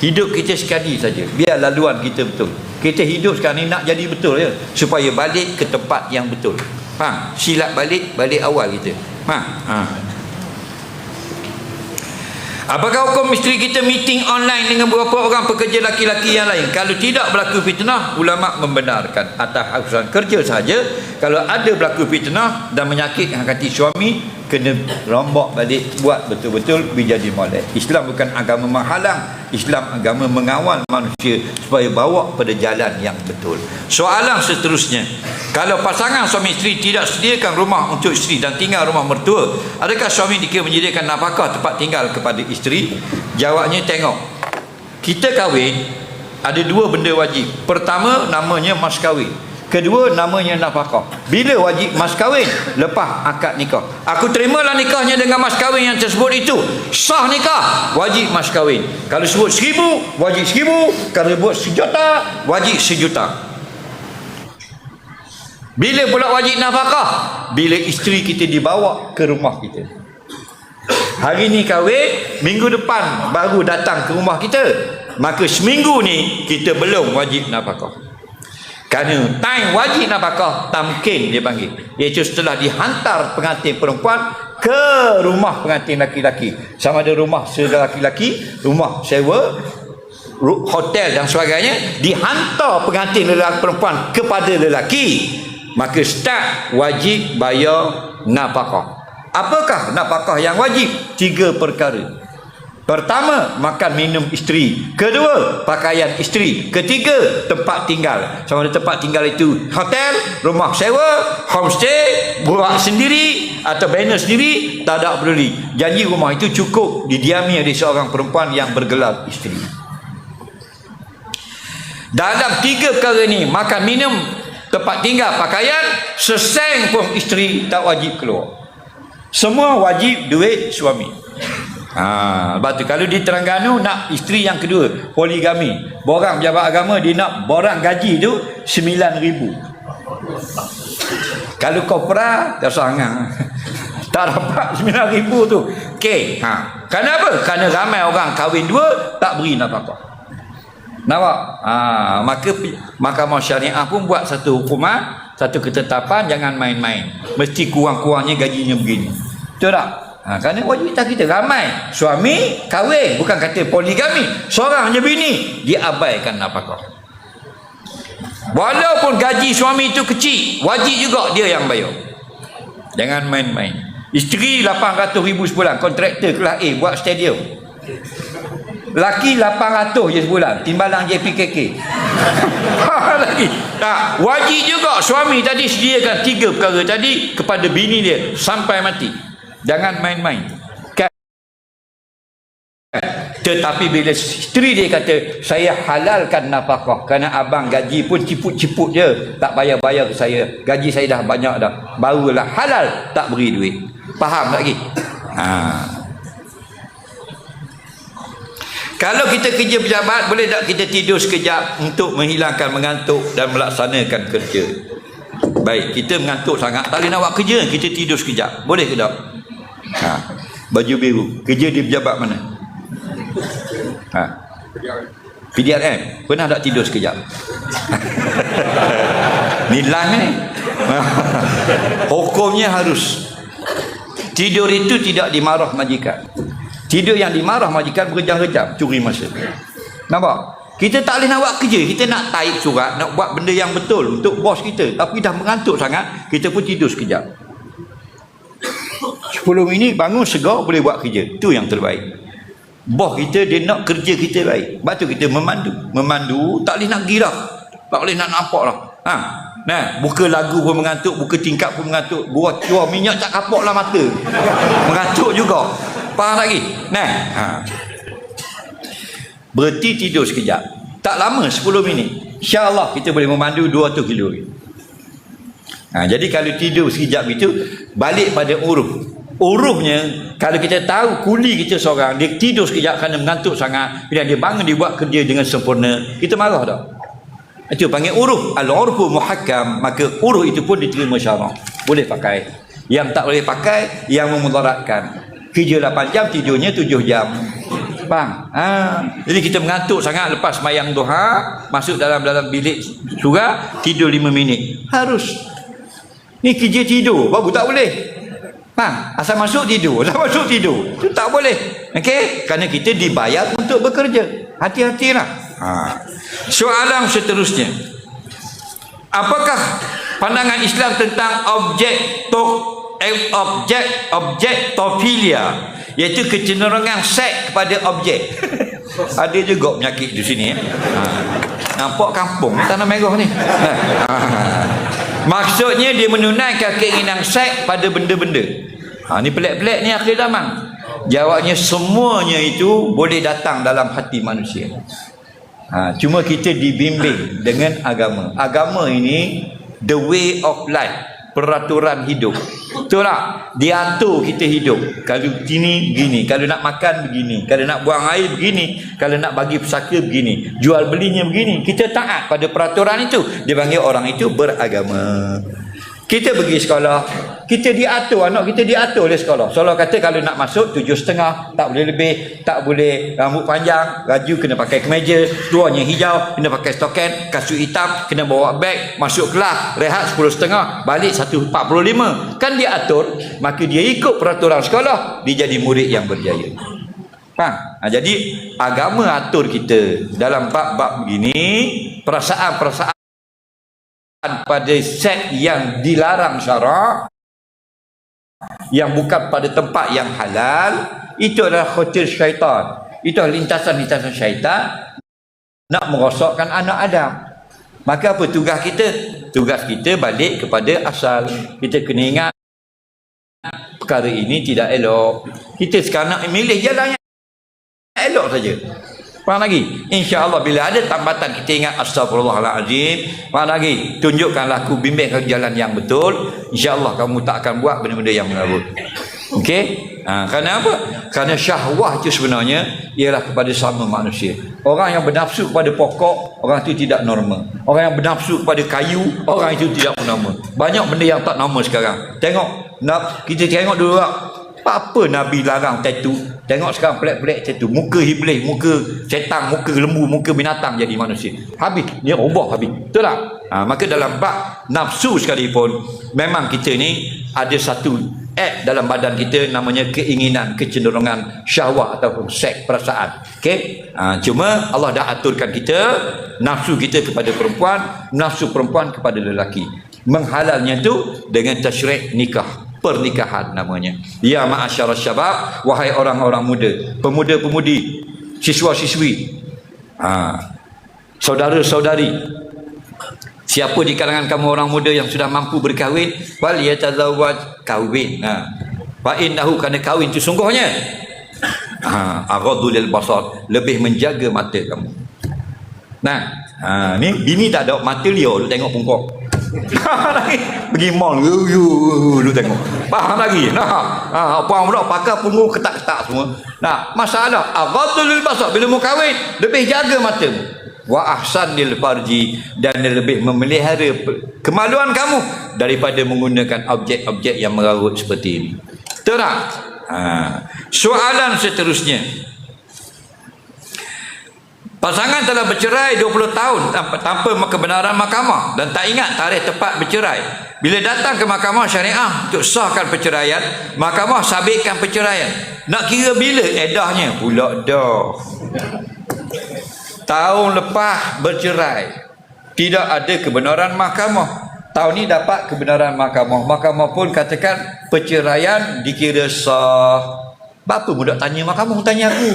hidup kita sekali saja. Biar laluan kita betul. Kita hidup sekarang ni nak jadi betul ya. Supaya balik ke tempat yang betul. Ha silap balik balik awal kita. Ha ha. Apakah hukum isteri kita meeting online dengan beberapa orang pekerja laki-laki yang lain? Kalau tidak berlaku fitnah, ulama membenarkan atas urusan kerja saja. Kalau ada berlaku fitnah dan menyakitkan hati suami, kena rombak balik buat betul-betul menjadi molek. Islam bukan agama menghalang, Islam agama mengawal manusia supaya bawa pada jalan yang betul. Soalan seterusnya, kalau pasangan suami isteri tidak sediakan rumah untuk isteri dan tinggal rumah mertua, adakah suami dikira menyediakan nafkah tempat tinggal kepada isteri? Jawabnya tengok. Kita kahwin ada dua benda wajib. Pertama namanya mas kahwin. Kedua namanya nafkah. Bila wajib mas kahwin? Lepas akad nikah. Aku terimalah nikahnya dengan mas kahwin yang tersebut itu. Sah nikah, wajib mas kahwin. Kalau sebut seribu, wajib seribu. Kalau sebut sejuta, wajib sejuta. Bila pula wajib nafkah? Bila isteri kita dibawa ke rumah kita. Hari ni kahwin, minggu depan baru datang ke rumah kita. Maka seminggu ni kita belum wajib nafkah. Kerana time wajib nafkah tamkin dia panggil. Iaitu setelah dihantar pengantin perempuan ke rumah pengantin laki-laki. Sama ada rumah saudara laki-laki, rumah sewa, hotel dan sebagainya. Dihantar pengantin lelaki perempuan kepada lelaki. Maka start wajib bayar nafkah. Apakah nafkah yang wajib? Tiga perkara. Pertama, makan minum isteri. Kedua, pakaian isteri. Ketiga, tempat tinggal. Sama ada tempat tinggal itu hotel, rumah sewa, homestay, buat sendiri atau banner sendiri, tak ada peduli. Janji rumah itu cukup didiami oleh seorang perempuan yang bergelar isteri. Dalam tiga perkara ini, makan minum, tempat tinggal, pakaian, seseng pun isteri tak wajib keluar. Semua wajib duit suami. Ha, lepas tu kalau di Terengganu nak isteri yang kedua, poligami. Borang pejabat agama dia nak borang gaji tu 9000. Kalau kopra dah sangat. tak dapat 9000 tu. Okey, ha. Kenapa? Kerana ramai orang kahwin dua tak beri nafkah. Nampak? Ha, maka Mahkamah Syariah pun buat satu hukuman, satu ketetapan jangan main-main. Mesti kurang-kurangnya gajinya begini. Betul tak? Ha, kerana wajibitas kita ramai. Suami kahwin. Bukan kata poligami. Seorang je bini. Diabaikan nafkah. Walaupun gaji suami itu kecil. Wajib juga dia yang bayar. Jangan main-main. Isteri 800 ribu sebulan. Kontraktor kelas A buat stadium. Laki 800 je sebulan. Timbalan JPKK. ha, lagi. Tak. Wajib juga suami tadi sediakan tiga perkara tadi kepada bini dia. Sampai mati. Jangan main-main. Kan? Tetapi bila isteri dia kata, saya halalkan nafkah. Kerana abang gaji pun ciput-ciput je. Tak bayar-bayar ke saya. Gaji saya dah banyak dah. Barulah halal tak beri duit. Faham tak lagi? Ha. Kalau kita kerja pejabat, boleh tak kita tidur sekejap untuk menghilangkan mengantuk dan melaksanakan kerja? Baik, kita mengantuk sangat. Tak boleh nak buat kerja, kita tidur sekejap. Boleh ke tak? Ha. Baju biru. Kerja di pejabat mana? Ha. PDRM. Pernah tak tidur sekejap? ni lang ni. Hukumnya harus. Tidur itu tidak dimarah majikan. Tidur yang dimarah majikan berjam-jam curi masa. Nampak? Kita tak boleh nak buat kerja. Kita nak taik surat, nak buat benda yang betul untuk bos kita. Tapi dah mengantuk sangat, kita pun tidur sekejap. 10 minit bangun segar boleh buat kerja. Itu yang terbaik. Bos kita dia nak kerja kita baik. Sebab tu kita memandu. Memandu tak boleh nak gila tak boleh nak nampak lah. Ha. nah, buka lagu pun mengantuk buka tingkap pun mengantuk. Buat cuar minyak tak kapok lah mata. Mengantuk juga. Faham lagi. Nah. Ha. berhenti tidur sekejap. Tak lama 10 minit. insyaAllah kita boleh memandu 200 kilo Ha, jadi kalau tidur sekejap itu balik pada uruf Uruhnya kalau kita tahu kuli kita seorang dia tidur sekejap kerana mengantuk sangat bila dia bangun dia buat kerja dengan sempurna kita marah tak? itu panggil uruh al-urfu muhakkam maka uruh itu pun diterima syarak boleh pakai yang tak boleh pakai yang memudaratkan kerja 8 jam tidurnya 7 jam Bang. Ha. Jadi kita mengantuk sangat lepas mayang duha, masuk dalam dalam bilik surah, tidur 5 minit. Harus. Ni kerja tidur, baru tak boleh. Bang, asal masuk tidur, asal masuk tidur. Itu tak boleh. Okey? Kerana kita dibayar untuk bekerja. Hati-hatilah. Ha. Soalan seterusnya. Apakah pandangan Islam tentang objek to eh, objek objektofilia iaitu kecenderungan seks kepada objek ada juga penyakit di sini eh. ha. nampak kampung tanah merah ni ha. Maksudnya dia menunaikan keinginan seks pada benda-benda. Ha, ni pelik-pelik ni akhir zaman. Jawabnya semuanya itu boleh datang dalam hati manusia. Ha, cuma kita dibimbing dengan agama. Agama ini the way of life, peraturan hidup. Betul tak? Diatur kita hidup. Kalau gini, gini. Kalau nak makan, begini. Kalau nak buang air, begini. Kalau nak bagi pesaka, begini. Jual belinya, begini. Kita taat pada peraturan itu. Dia panggil orang itu beragama. Kita pergi sekolah, kita diatur, anak kita diatur oleh sekolah. Sekolah kata kalau nak masuk tujuh setengah, tak boleh lebih, tak boleh rambut panjang, baju kena pakai kemeja, tuanya hijau, kena pakai stoken, kasut hitam, kena bawa beg, masuk kelas, rehat sepuluh setengah, balik satu empat puluh lima. Kan diatur, maka dia ikut peraturan sekolah, dia jadi murid yang berjaya. Faham? Ha, jadi agama atur kita dalam bab-bab begini, perasaan-perasaan pada set yang dilarang syarak yang bukan pada tempat yang halal itu adalah hotel syaitan. Itu lintasan-lintasan syaitan nak merosakkan anak Adam. Maka apa tugas kita? Tugas kita balik kepada asal. Kita kena ingat perkara ini tidak elok. Kita sekarang nak milih jalan yang elok saja Faham lagi? InsyaAllah bila ada tambatan kita ingat Astagfirullahaladzim. Faham lagi? Tunjukkanlah aku bimbing ke jalan yang betul. InsyaAllah kamu tak akan buat benda-benda yang mengarut. Okey? Ha, kerana apa? Kerana syahwah itu sebenarnya ialah kepada sama manusia. Orang yang bernafsu kepada pokok, orang itu tidak normal. Orang yang bernafsu kepada kayu, orang itu tidak normal. Banyak benda yang tak normal sekarang. Tengok, nak kita tengok dulu lah apa Nabi larang tattoo tengok sekarang pelik-pelik tattoo muka iblis muka setan muka lembu muka binatang jadi manusia. Habis dia ubah habis. Betul tak? Ha, maka dalam bab nafsu sekalipun memang kita ni ada satu act dalam badan kita namanya keinginan kecenderungan syahwat ataupun seks perasaan. Okay? ha, cuma Allah dah aturkan kita nafsu kita kepada perempuan nafsu perempuan kepada lelaki. Menghalalnya tu dengan tasyrik nikah pernikahan namanya. Ya ma'asyara syabab, wahai orang-orang muda, pemuda-pemudi, siswa-siswi, ha, saudara-saudari, siapa di kalangan kamu orang muda yang sudah mampu berkahwin, wal yatazawwaj kahwin. Ha. Fa innahu kana kahwin itu sungguhnya ha, aghaddu lil basar, lebih menjaga mata kamu. Nah, ha, ni bini tak ada mata lu tengok pungkok. pergi mall yu lu tengok. Faham lagi? Nah. Ha puang budak pakai punggung ketak-ketak semua. Nah masalah aghadul basar bila mau kahwin lebih jaga mata wa ahsan lil farji dan lebih memelihara kemaluan kamu daripada menggunakan objek-objek yang merarut seperti ini. Betul tak ha. soalan seterusnya Pasangan telah bercerai 20 tahun tanpa, kebenaran mahkamah dan tak ingat tarikh tepat bercerai. Bila datang ke mahkamah syariah untuk sahkan perceraian, mahkamah sabitkan perceraian. Nak kira bila edahnya? Pula dah. Tahun lepas bercerai. Tidak ada kebenaran mahkamah. Tahun ni dapat kebenaran mahkamah. Mahkamah pun katakan perceraian dikira sah. Bapa budak tanya mahkamah? Tanya aku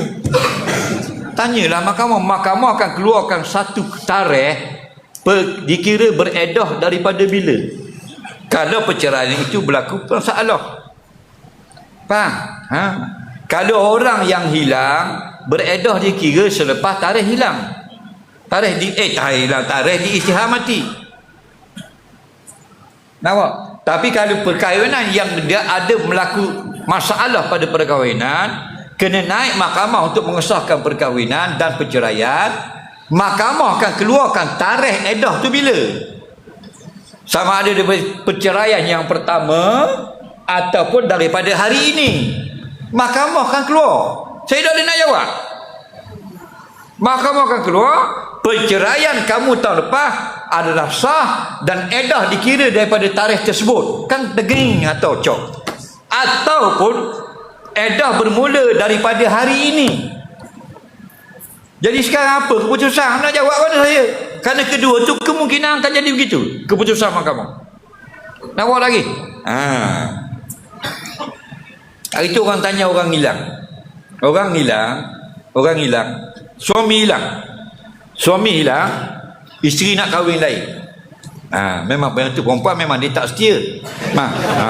tanyalah mahkamah. Mahkamah akan keluarkan satu tarikh dikira beredah daripada bila? Kalau perceraian itu berlaku masalah. Faham? Ha? kalau orang yang hilang beredah dikira selepas tarikh hilang. Tarikh di eh tarikh hilang. Tarikh di istihar mati. Nampak? Tapi kalau perkahwinan yang dia ada melaku masalah pada perkahwinan kena naik mahkamah untuk mengesahkan perkahwinan dan perceraian mahkamah akan keluarkan tarikh edah tu bila sama ada daripada perceraian yang pertama ataupun daripada hari ini mahkamah akan keluar saya dah nak jawab Mahkamah akan keluar perceraian kamu tahun lepas adalah sah dan edah dikira daripada tarikh tersebut. Kan deging atau cok. Ataupun edah bermula daripada hari ini. Jadi sekarang apa keputusan nak jawab mana saya? Kerana kedua tu kemungkinan akan jadi begitu. Keputusan mahkamah. Nak buat lagi? Ha. Hari tu orang tanya orang hilang. Orang hilang, orang hilang, suami hilang. Suami hilang, isteri nak kahwin lain. Ha, memang benda tu perempuan memang dia tak setia. Ha. ha.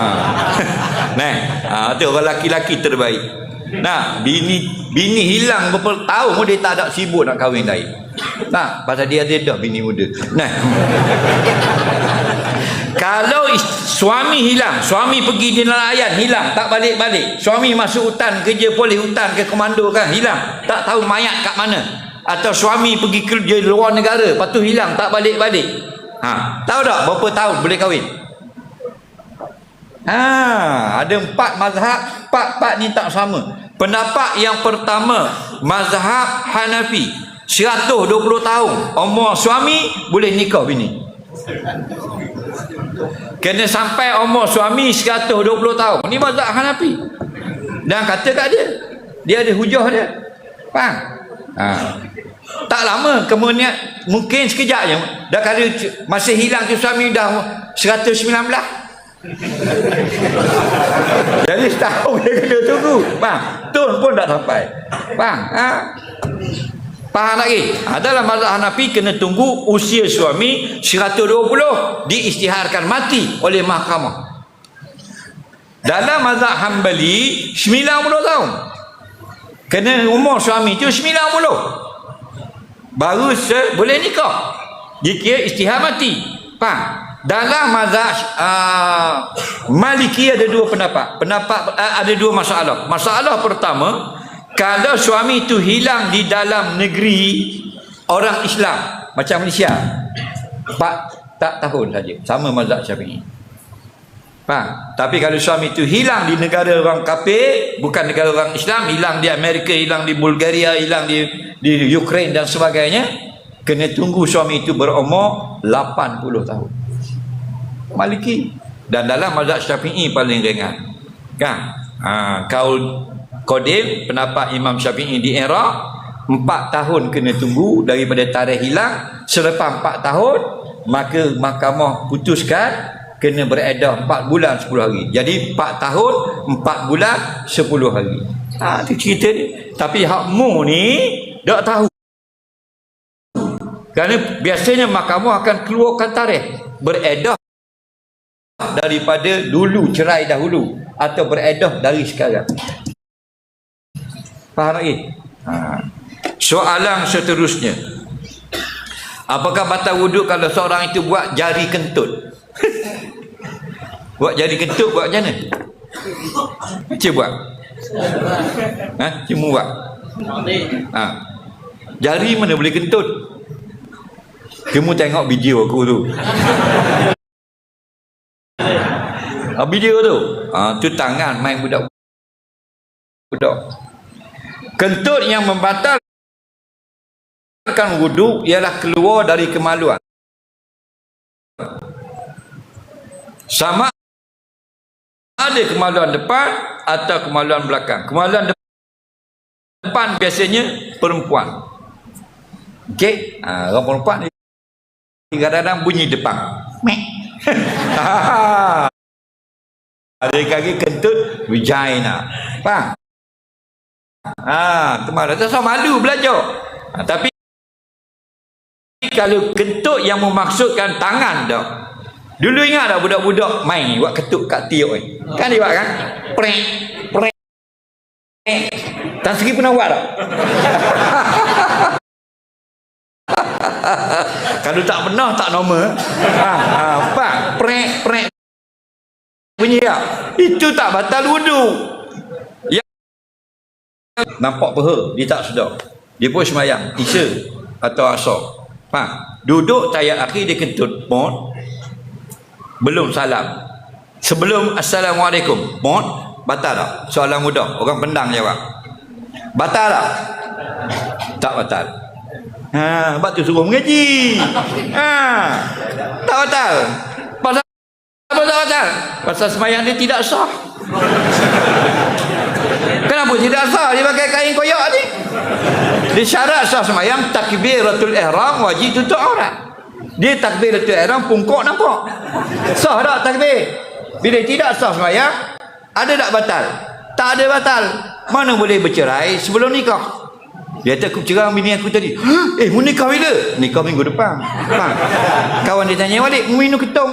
nah, ha, tu orang laki-laki terbaik. Nah, bini bini hilang beberapa tahun pun dia tak ada sibuk nak kahwin lain. Nah, pasal dia ada dah bini muda. Nah. Kalau suami hilang, suami pergi di nelayan hilang, tak balik-balik. Suami masuk hutan kerja polis hutan ke komando kan hilang, tak tahu mayat kat mana. Atau suami pergi kerja luar negara, lepas tu hilang, tak balik-balik. Ha, tahu tak berapa tahun boleh kahwin? Ha, ada empat mazhab, empat-empat ni tak sama. Pendapat yang pertama, mazhab Hanafi, 120 tahun. Umur suami boleh nikah bini. Kena sampai umur suami 120 tahun. Ni mazhab Hanafi. Dan kata kat dia, dia ada hujah dia. Faham? Ha. Tak lama kemudian mungkin sekejap je. Dah kali masih hilang tu suami dah 119 jadi setahun dia kena tunggu. Faham tun pun tak sampai. Faham ha? faham lagi? Ha, dalam mazhab Hanafi kena tunggu usia suami 120 diisytiharkan mati oleh mahkamah. Dalam mazhab Hanbali 90 tahun kena umur suami tu 90 baru boleh nikah. Dikira istihar mati. Faham? Dalam mazhab uh, maliki ada dua pendapat. Pendapat uh, ada dua masalah. Masalah pertama kalau suami itu hilang di dalam negeri orang Islam macam Malaysia 4 tak tahun saja. Sama mazhab syafi'i Faham? Tapi kalau suami itu hilang di negara orang kafir, bukan negara orang Islam, hilang di Amerika, hilang di Bulgaria, hilang di di Ukraine dan sebagainya, kena tunggu suami itu berumur 80 tahun. Maliki. Dan dalam mazhab Syafi'i paling ringan. Kan? Ha, kaul Qadim pendapat Imam Syafi'i di era 4 tahun kena tunggu daripada tarikh hilang selepas 4 tahun maka mahkamah putuskan kena beredah 4 bulan 10 hari. Jadi 4 tahun 4 bulan 10 hari. Ha tu cerita ni. Tapi hakmu ni tak tahu. Kerana biasanya mahkamah akan keluarkan tarikh beredah daripada dulu cerai dahulu atau beredah dari sekarang. Faham lagi? Ha. Soalan seterusnya. Apakah batal wuduk kalau seorang itu buat jari kentut? Buat jari kentut buat macam mana? Macam buat? Ha? Cuma buat? Ha. Jari mana boleh kentut? Kamu tengok video aku tu. Ha, video tu. Ha, tu tangan main budak. Budak. Kentut yang membatalkan wuduk ialah keluar dari kemaluan. Sama ada kemaluan depan atau kemaluan belakang. Kemaluan depan biasanya perempuan. Okey, ha, orang perempuan ni kadang-kadang bunyi depan. Mek. ada kaki kentut vagina. Faham? Ha, kemaluan tu malu belajar. Ha, tapi kalau kentut yang memaksudkan tangan dah Dulu ingat tak budak-budak main buat ketuk kat tiuk ni. Kan dia buat kan? Prek, prek. Tan Sri pernah buat tak? Kalau tak pernah tak normal. Ha, ha, apa? Prek, prek. Bunyi tak? Itu tak batal wudu. Ya. Nampak peha, dia tak sedar. Dia pun semayang, isya atau asar. Ha, duduk tayat akhir dia kentut pun belum salam sebelum assalamualaikum mohon batal tak soalan mudah orang pendang jawab batal tak tak batal Ha, sebab tu suruh mengaji. Ha. Tak batal. Pasal apa tak batal? Pasal semayang dia tidak sah. Kenapa tidak sah dia pakai kain koyak ni? Dia syarat sah semayang takbiratul ihram wajib tutup aurat. Dia takbiratul ihram pungkok nampak. Sah tak takbir? Bila tidak sah semayang, ada tak batal? Tak ada batal. Mana boleh bercerai sebelum nikah? Dia kata aku cerang bini aku tadi. "Hah? Eh, mu nikah bila? Nikah minggu depan. Faham? Kawan dia tanya balik, mu minum ketong.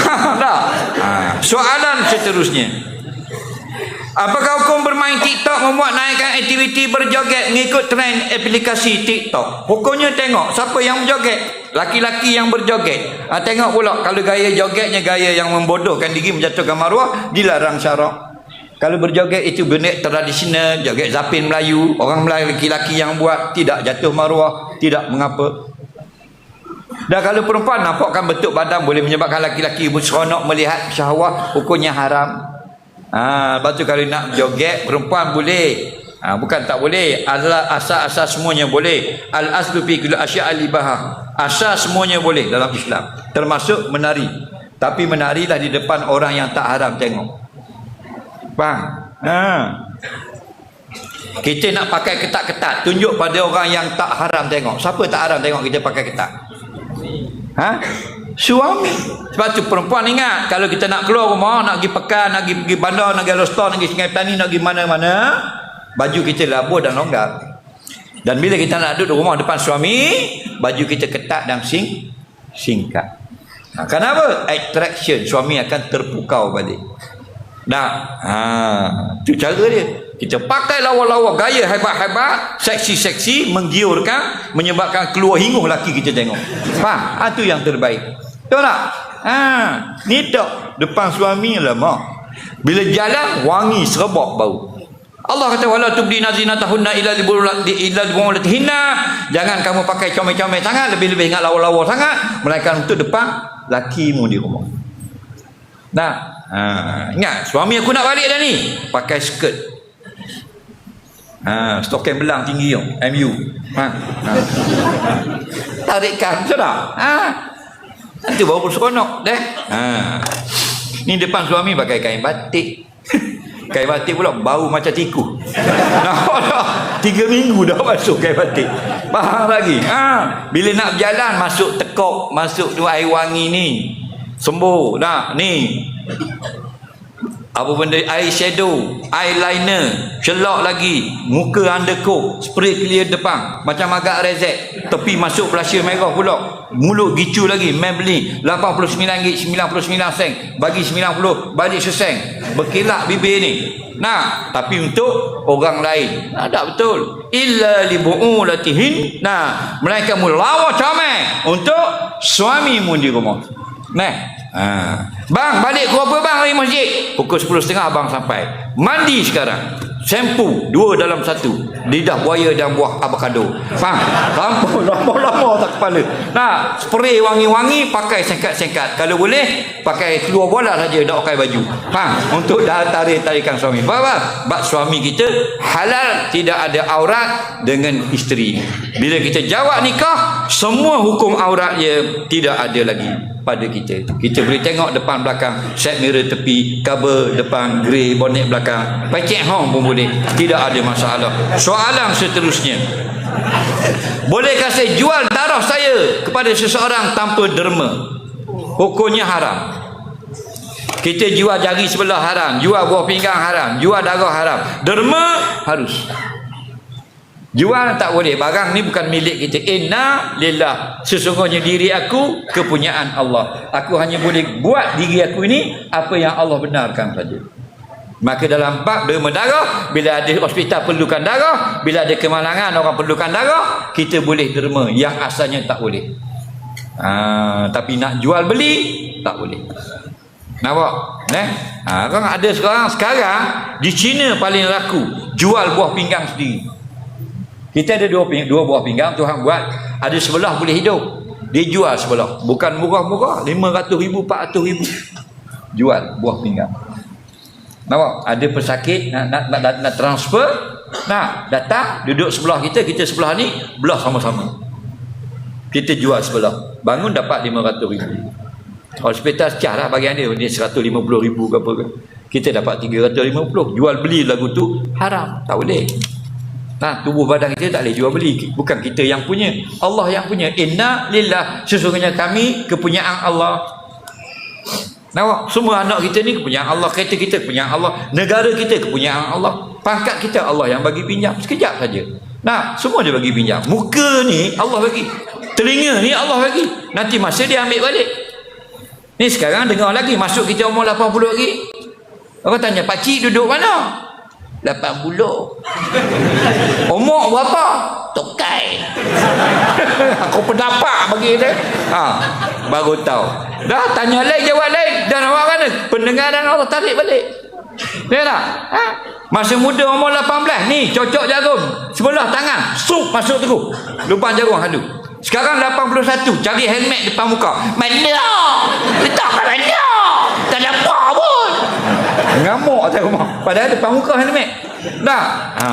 Faham tak? Ha. Soalan seterusnya. Apakah hukum bermain TikTok membuat naikkan aktiviti berjoget mengikut trend aplikasi TikTok? Hukumnya tengok siapa yang berjoget. Laki-laki yang berjoget. Ha, tengok pula kalau gaya jogetnya gaya yang membodohkan diri menjatuhkan maruah dilarang syarak. Kalau berjoget itu benda tradisional, joget zapin Melayu, orang Melayu laki-laki yang buat tidak jatuh maruah, tidak mengapa. Dan kalau perempuan nampakkan bentuk badan boleh menyebabkan laki-laki berseronok melihat syahwat, hukumnya haram. Ha, lepas tu kalau nak joget perempuan boleh. Ha, bukan tak boleh. Asal-asal semuanya boleh. Al aslu fi kulli asya' al-ibahah. Asal semuanya boleh dalam Islam. Termasuk menari. Tapi menarilah di depan orang yang tak haram tengok. Faham? Ha. Kita nak pakai ketat-ketat, tunjuk pada orang yang tak haram tengok. Siapa tak haram tengok kita pakai ketat? Ha? Suami. Sebab tu perempuan ingat kalau kita nak keluar rumah, nak pergi pekan, nak pergi, bandar, nak pergi restoran, nak pergi sungai petani, nak pergi mana-mana, baju kita labur dan longgar. Dan bila kita nak duduk rumah depan suami, baju kita ketat dan sing singkat. Ha, kenapa? Attraction suami akan terpukau balik. Nah, ha, tu cara dia. Kita pakai lawa-lawa gaya hebat-hebat, seksi-seksi, menggiurkan, menyebabkan keluar hinguh laki kita tengok. Faham? Ha, tu yang terbaik. Tahu tak? Ha, ni tak depan suami lama. Bila jalan wangi serebok bau. Allah kata wala tubdi nazinatahunna illa libulati illa libulatihinna. Jangan kamu pakai comel-comel sangat, lebih-lebih ingat lawa-lawa sangat, melainkan untuk depan lakimu di rumah. Nah, ha, ingat suami aku nak balik dah ni, pakai skirt. Ha, stokin belang tinggi tu, MU. Ha. ha. Tarikkan betul tak? Ha. Nanti baru seronok deh. Ha. Ni depan suami pakai kain batik. kain batik pula bau macam tikus. Nampak tak? Tiga minggu dah masuk kain batik. Faham lagi? Ha. Bila nak berjalan masuk tekok, masuk tu air wangi ni. Sembuh. Nah, ni apa benda? Eyeshadow eyeliner celok lagi. Muka undercoat spray clear depan. Macam agak rezek. Tepi masuk flasher merah pula. Mulut gicu lagi Maybelline. RM89 99 sen bagi 90 balik seseng. Berkilat bibir ni. Nah tapi untuk orang lain. Ada betul. Illa li bu'ulatihin. Nah mereka mulawa comel untuk suamimu di rumah. Nah Ha. Bang, balik ke apa bang dari masjid? Pukul 10.30 abang sampai. Mandi sekarang. Sempu dua dalam satu. Lidah buaya dan buah avocado. Faham? Lama lama tak kepala. Nah, spray wangi-wangi pakai singkat-singkat. Kalau boleh pakai keluar bola saja tak pakai baju. Faham? Untuk dah tarik-tarikan suami. Faham? Bab suami kita halal tidak ada aurat dengan isteri. Bila kita jawab nikah, semua hukum aurat dia tidak ada lagi pada kita. Kita boleh tengok depan belakang, set mirror tepi, cover depan, grey bonnet belakang. Pecek hong pun boleh. Tidak ada masalah. Soalan seterusnya. Bolehkah saya jual darah saya kepada seseorang tanpa derma? Hukumnya haram. Kita jual jari sebelah haram, jual buah pinggang haram, jual darah haram. Derma harus. Jual tak boleh. Barang ni bukan milik kita. Inna lillah. Sesungguhnya diri aku kepunyaan Allah. Aku hanya boleh buat diri aku ini apa yang Allah benarkan saja. Maka dalam bab derma darah, bila ada hospital perlukan darah, bila ada kemalangan orang perlukan darah, kita boleh derma yang asalnya tak boleh. Ha, tapi nak jual beli tak boleh. Nampak? Eh? Ha, kan ada sekarang sekarang di China paling laku jual buah pinggang sendiri. Kita ada dua, dua buah pinggang Tuhan buat ada sebelah boleh hidup. Dia jual sebelah. Bukan murah-murah, 500 ribu, 400 ribu. Jual buah pinggang. Nampak? Ada pesakit nak, nak, nak, nak transfer Nah, datang, duduk sebelah kita, kita sebelah ni, belah sama-sama. Kita jual sebelah. Bangun dapat 500 ribu. Hospital secah lah bagian dia. Ni 150 ribu ke apa ke. Kita dapat 350. Jual beli lagu tu haram. Tak boleh. Nah, tubuh badan kita tak boleh jual beli. Bukan kita yang punya. Allah yang punya. Inna lillah. Sesungguhnya kami kepunyaan Allah. Nampak? Semua anak kita ni kepunyaan Allah. Kereta kita kepunyaan Allah. Negara kita kepunyaan Allah. Pangkat kita Allah yang bagi pinjam. Sekejap saja. Nah, semua dia bagi pinjam. Muka ni Allah bagi. Telinga ni Allah bagi. Nanti masa dia ambil balik. Ni sekarang dengar lagi. Masuk kita umur 80 lagi. Orang tanya, pakcik duduk mana? 80. Umur berapa? Tokai. Aku pendapat bagi dia. Ha, baru tahu. Dah tanya lain jawab lain. Dan awak mana? Pendengaran Allah tarik balik. Ya tak? Ha? Masa muda umur 18 ni cocok jarum. Sebelah tangan sup masuk terus. Lubang jarum halu. Sekarang 81 cari helmet depan muka. Mana? Letak kat mana? Tak ada apa pun. Ngamuk atas rumah. Padahal depan muka helmet. Dah. Ha.